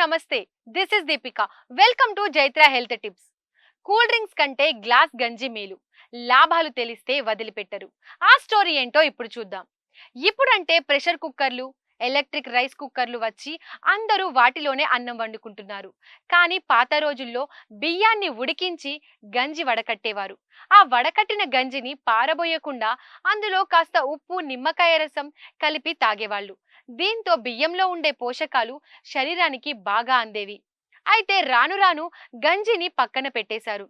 నమస్తే. This is Deepika welcome to Jaitra health tips cool drinks కంటే glass గంజి మేలు. లాభాలు తెలిస్తే వదిలిపెట్టరు. ఆ స్టోరీ ఏంటో ఇప్పుడు చూద్దాం. ఇప్పుడంటే ప్రెషర్ కుక్కర్లు ఎలక్ట్రిక్ రైస్ కుక్కర్లు వచ్చి అందరూ వాటిలోనే అన్నం వండుకుంటున్నారు. కానీ పాత రోజుల్లో బియ్యాన్ని ఉడికించి గంజి వడకట్టేవారు. ఆ వడకట్టిన గంజిని పారబోయకుండా అందులో కాస్త ఉప్పు నిమ్మకాయ రసం కలిపి తాగేవాళ్ళు. దీంతో బియ్యంలో ఉండే పోషకాలు శరీరానికి బాగా అందేవి. అయితే రాను రాను గంజిని పక్కన పెట్టేశారు.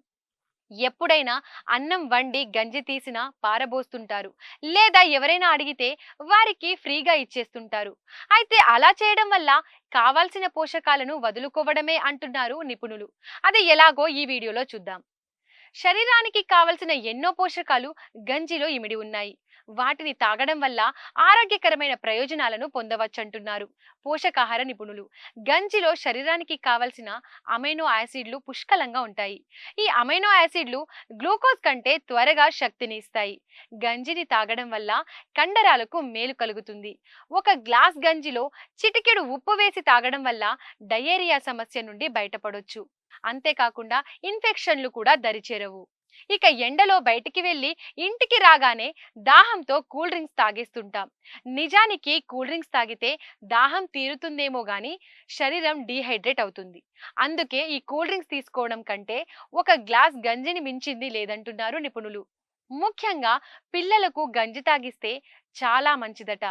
ఎప్పుడైనా అన్నం వండి గంజి తీసినా పారబోస్తుంటారు. లేదా ఎవరైనా అడిగితే వారికి ఫ్రీగా ఇచ్చేస్తుంటారు. అయితే అలా చేయడం వల్ల కావాల్సిన పోషకాలను వదులుకోవడమే అంటున్నారు నిపుణులు. అది ఎలాగో ఈ వీడియోలో చూద్దాం. శరీరానికి కావలసిన ఎన్నో పోషకాలు గంజిలో ఇమిడి ఉన్నాయి. వాటిని తాగడం వల్ల ఆరోగ్యకరమైన ప్రయోజనాలను పొందవచ్చంటున్నారు. పోషకాహార నిపుణులు. గంజిలో శరీరానికి కావలసిన అమైనో యాసిడ్లు పుష్కలంగా ఉంటాయి. ఈ అమైనో యాసిడ్లు గ్లూకోజ్ కంటే త్వరగా శక్తిని ఇస్తాయి. గంజిని తాగడం వల్ల కండరాలకు మేలు కలుగుతుంది. ఒక గ్లాస్ గంజిలో చిటికెడు ఉప్పు వేసి తాగడం వల్ల డయేరియా సమస్య నుండి బయటపడొచ్చు. అంతేకాకుండా ఇన్ఫెక్షన్లు కూడా దరిచేరవు. ఇక ఎండలో బయటికి వెళ్ళి ఇంటికి రాగానే దాహంతో కూల్ డ్రింక్స్ తాగేస్తుంటాం. నిజానికి కూల్ డ్రింక్స్ తాగితే దాహం తీరుతుందేమో కానీ శరీరం డీహైడ్రేట్ అవుతుంది. అందుకే ఈ కూల్ డ్రింక్స్ తీసుకోవడం కంటే ఒక గ్లాస్ గంజిని మించింది లేదంటున్నారు నిపుణులు. ముఖ్యంగా పిల్లలకు గంజి తాగిస్తే చాలా మంచిదట.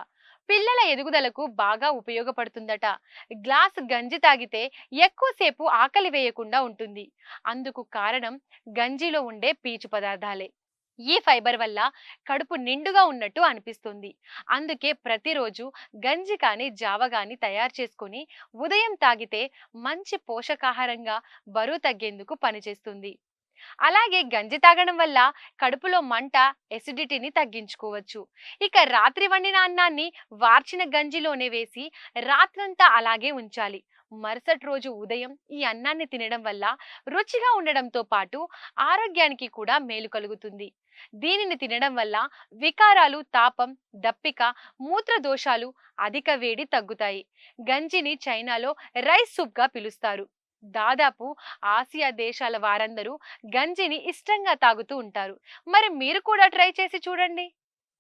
పిల్లల ఎదుగుదలకు బాగా ఉపయోగపడుతుందట. గ్లాస్ గంజి తాగితే ఎక్కువసేపు ఆకలి వేయకుండా ఉంటుంది. అందుకు కారణం గంజిలో ఉండే పీచు పదార్థాలే. ఈ ఫైబర్ వల్ల కడుపు నిండుగా ఉన్నట్టు అనిపిస్తుంది. అందుకే ప్రతిరోజు గంజి కానీ జావ కానీ తయారు చేసుకొని ఉదయం తాగితే మంచి పోషకాహారంగా బరువు తగ్గేందుకు పనిచేస్తుంది. అలాగే గంజి తాగడం వల్ల కడుపులో మంట ఎసిడిటీని తగ్గించుకోవచ్చు. ఇక రాత్రి వండిన అన్నాన్ని వార్చిన గంజిలోనే వేసి రాత్రంతా అలాగే ఉంచాలి. మరుసటి రోజు ఉదయం ఈ అన్నాన్ని తినడం వల్ల రుచిగా ఉండడంతో పాటు ఆరోగ్యానికి కూడా మేలు కలుగుతుంది. దీనిని తినడం వల్ల వికారాలు తాపం దప్పిక మూత్ర దోషాలు అధిక వేడి తగ్గుతాయి. గంజిని చైనాలో రైస్ సూప్గా పిలుస్తారు. దాదాపు ఆసియా దేశాల వారందరూ గంజిని ఇష్టంగా తాగుతూ ఉంటారు. మరి మీరు కూడా ట్రై చేసి చూడండి.